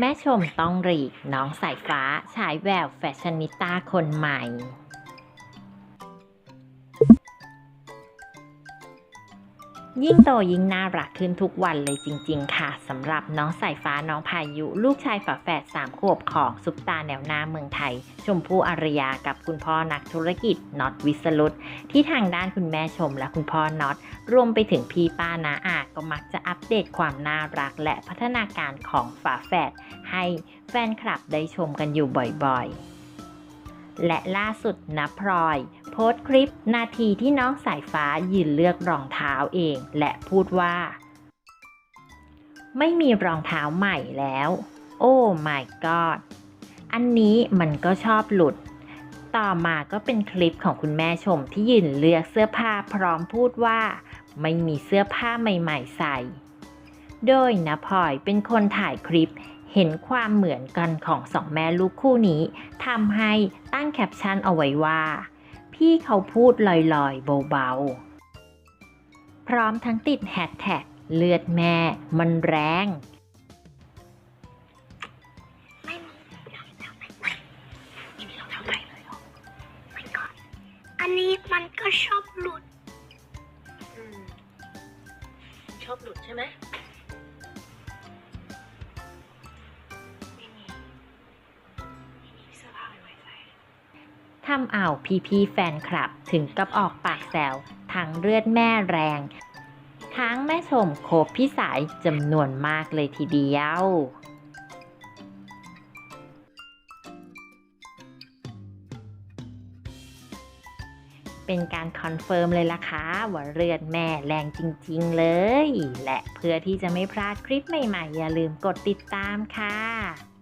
แม่ชมต้องรี น้องสายฟ้า ฉายแววแฟชั่นนิต้าคนใหม่ ยิ่งโตยิ่งน่ารักขึ้นทุกวันเลยจริง ๆ ค่ะสำหรับน้องสายฟ้าน้องพายุ ลูกชายฝาแฝดสามขวบของซุปตาแนวหน้าเมืองไทย ชมพู่อารยากับคุณพ่อนักธุรกิจน็อตวิสรุตที่ทางด้านคุณแม่ชมและคุณพ่อน็อตรวมไปถึงพี่ป้านาอาก็มักจะอัปเดตความน่ารักและพัฒนาการของฝาแฝดให้แฟนคลับได้ชมกันอยู่บ่อยๆ และล่าสุดนะพลอย โพสต์คลิป นาทีที่น้องสายฟ้ายืนเลือกรองเท้าเอง และพูดว่า ไม่มีรองเท้าใหม่แล้ว โอ้ my god อันนี้มันก็ชอบหลุด ต่อมาก็เป็นคลิปของคุณแม่ชมที่ยืนเลือกเสื้อผ้าพร้อมพูดว่า ไม่มีเสื้อผ้าใหม่ ๆ ใส่ โดยนะพลอยเป็นคนถ่ายคลิปเห็นความเหมือนกันของสองแม่ลูกคู่นี้ทำให้ตั้งแคปชั่นเอาไว้ว่า พี่เขาพูดลอยๆ เบาๆ พร้อมทั้งติดแฮชแท็กเลือดแม่มันแรงไม่มีรองเท้าใหม่เลยอะอันนี้มันก็ชอบหลุดอชอบหลุดใช่ไหม ทำเอาพี่ๆแฟนคลับ ถึงกับออกปากแซวทั้งเลือดแม่แรง ทั้งแม่ชมโคบพี่สายจำนวนมากเลยทีเดียวเป็นการคอนเฟิร์มเลยล่ะค่ะว่าเลือดแม่แรงจริงๆเลย และเพื่อที่จะไม่พลาดคลิปใหม่ๆ อย่าลืมกดติดตามค่ะ